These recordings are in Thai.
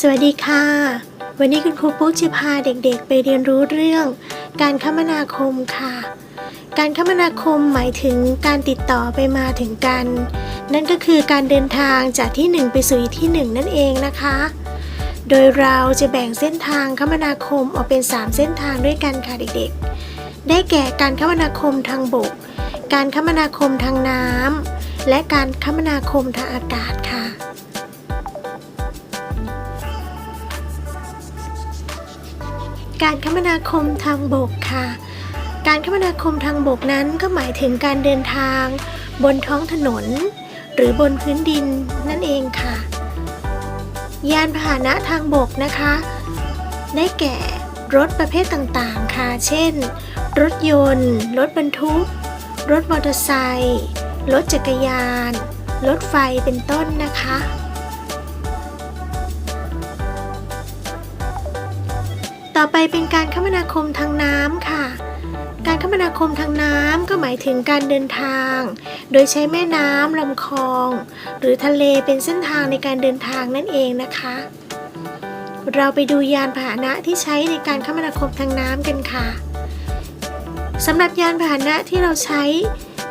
สวัสดีค่ะ วันนี้คุณครูปุ๊กจะพาเด็กๆ ไปเรียนรู้เรื่อง การคมนาคมค่ะ การคมนาคมหมายถึงการติดต่อไปมาถึงกัน นั่นก็คือการเดินทางจากที่หนึ่งไปสู่ที่หนึ่งนั่นเองนะคะ โดยเราจะแบ่งเส้นทางคมนาคมออกเป็น 3 เส้นทางด้วยกันค่ะเด็กๆ ได้แก่การคมนาคมทางบก การคมนาคมทางน้ำและการคมนาคมทางอากาศค่ะการคมนาคมทางบกค่ะ การคมนาคมทางบกนั้นก็หมายถึงการเดินทาง บนท้องถนน หรือบนพื้นดินนั่นเองค่ะ ยานพาหนะทางบกนะคะ ได้แก่รถประเภทต่างๆค่ะ เช่น รถยนต์ รถบรรทุก รถมอเตอร์ไซค์รถจักรยาน รถไฟเป็นต้นนะคะ ต่อไปเป็นการคมนาคมทางน้ำค่ะ การคมนาคมทางน้ำก็หมายถึงการเดินทาง โดยใช้แม่น้ำลำคลอง หรือทะเลเป็นเส้นทางในการเดินทางนั่นเองนะคะ เราไปดูยานพาหนะที่ใช้ในการคมนาคมทางน้ำกันค่ะสำหรับยานพาหนะที่เราใช้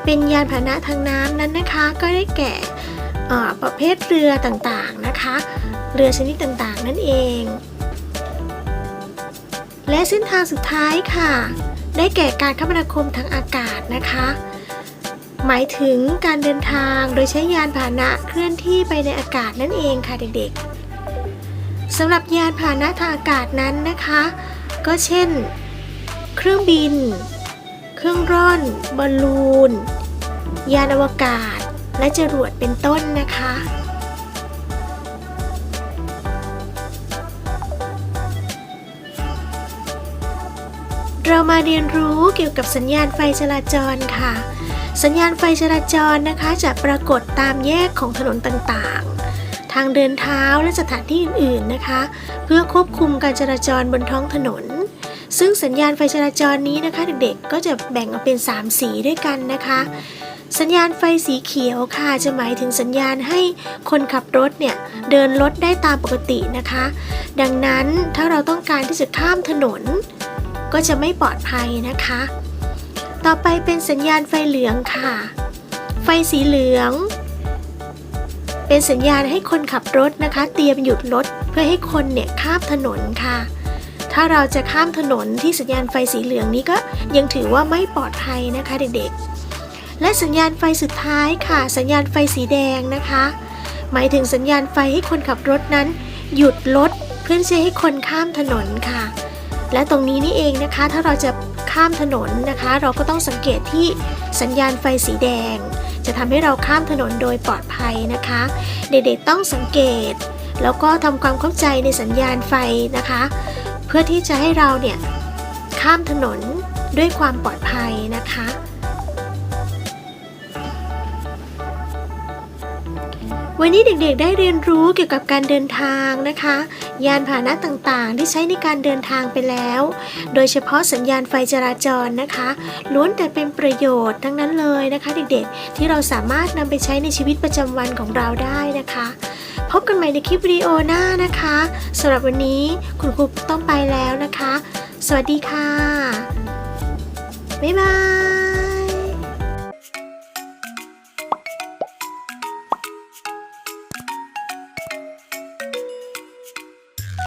เป็นยานพาหนะทางน้ำนั้นนะคะ ก็ได้แก่ประเภทเรือต่างๆนะคะ เรือชนิดต่างๆนั่นเอง และเส้นทางสุดท้ายค่ะ ได้แก่การคมนาคมทางอากาศนะคะ หมายถึงการเดินทางโดยใช้ยานพาหนะเคลื่อนที่ไปในอากาศนั่นเองค่ะเด็กๆสำหรับยานพาหนะทางอากาศนั้นนะคะ ก็เช่น เครื่องบิน เครื่องร่อนบอลลูน ยานอวกาศ และจรวดเป็นต้นนะคะ เรามาเรียนรู้เกี่ยวกับสัญญาณไฟจราจรค่ะ สัญญาณไฟจราจรนะคะ จะปรากฏตามแยกของถนนต่างๆ ทางเดินเท้าและสถานที่อื่นๆนะคะ เพื่อควบคุมการจราจรบนท้องถนน ซึ่งสัญญาณไฟจราจรนี้นะคะ เด็กๆก็จะแบ่งออกเป็น 3 สีด้วยกันนะคะ สัญญาณไฟสีเขียวค่ะจะหมายถึงสัญญาณให้คนขับรถเนี่ยเดินรถได้ตามปกตินะคะ ดังนั้นถ้าเราต้องการที่จะข้ามถนน ก็จะไม่ปลอดภัยนะคะ ต่อไปเป็นสัญญาณไฟเหลืองค่ะ ไฟสีเหลือง เป็นสัญญาณให้คนขับรถนะคะ เตรียมหยุดรถเพื่อให้คนเนี่ยข้ามถนนค่ะ ถ้าเราจะข้ามถนนที่สัญญาณไฟสีเหลืองนี้ก็ยังถือว่าไม่ปลอดภัยนะคะเด็กๆ และสัญญาณไฟสุดท้ายค่ะ สัญญาณไฟสีแดงนะคะ หมายถึงสัญญาณไฟให้คนขับรถนั้น หยุดรถเพื่อที่จะให้คนข้ามถนนค่ะ และตรงนี้นี่เองนะคะ ถ้าเราจะข้ามถนนนะคะ เราก็ต้องสังเกตที่สัญญาณไฟสีแดง จะทำให้เราข้ามถนนโดยปลอดภัยนะคะ เด็กๆต้องสังเกต แล้วก็ทำความเข้าใจในสัญญาณไฟนะคะ เพื่อที่จะให้เราเนี่ยข้ามถนนด้วยความปลอดภัยนะคะ วันนี้เด็กๆได้เรียนรู้เกี่ยวกับการเดินทางนะคะ ยานพาหนะต่างๆ ที่ใช้ในการเดินทางไปแล้ว โดยเฉพาะสัญญาณไฟจราจรนะคะ ล้วนแต่เป็นประโยชน์ทั้งนั้นเลยนะคะ เด็กๆ ที่เราสามารถนำไปใช้ในชีวิตประจำวันของเราได้นะคะ พบกันใหม่ในคลิปวิดีโอหน้านะคะสำหรับวันนี้คุณครูต้องไปแล้วนะคะ สวัสดีค่ะบ๊ายบาย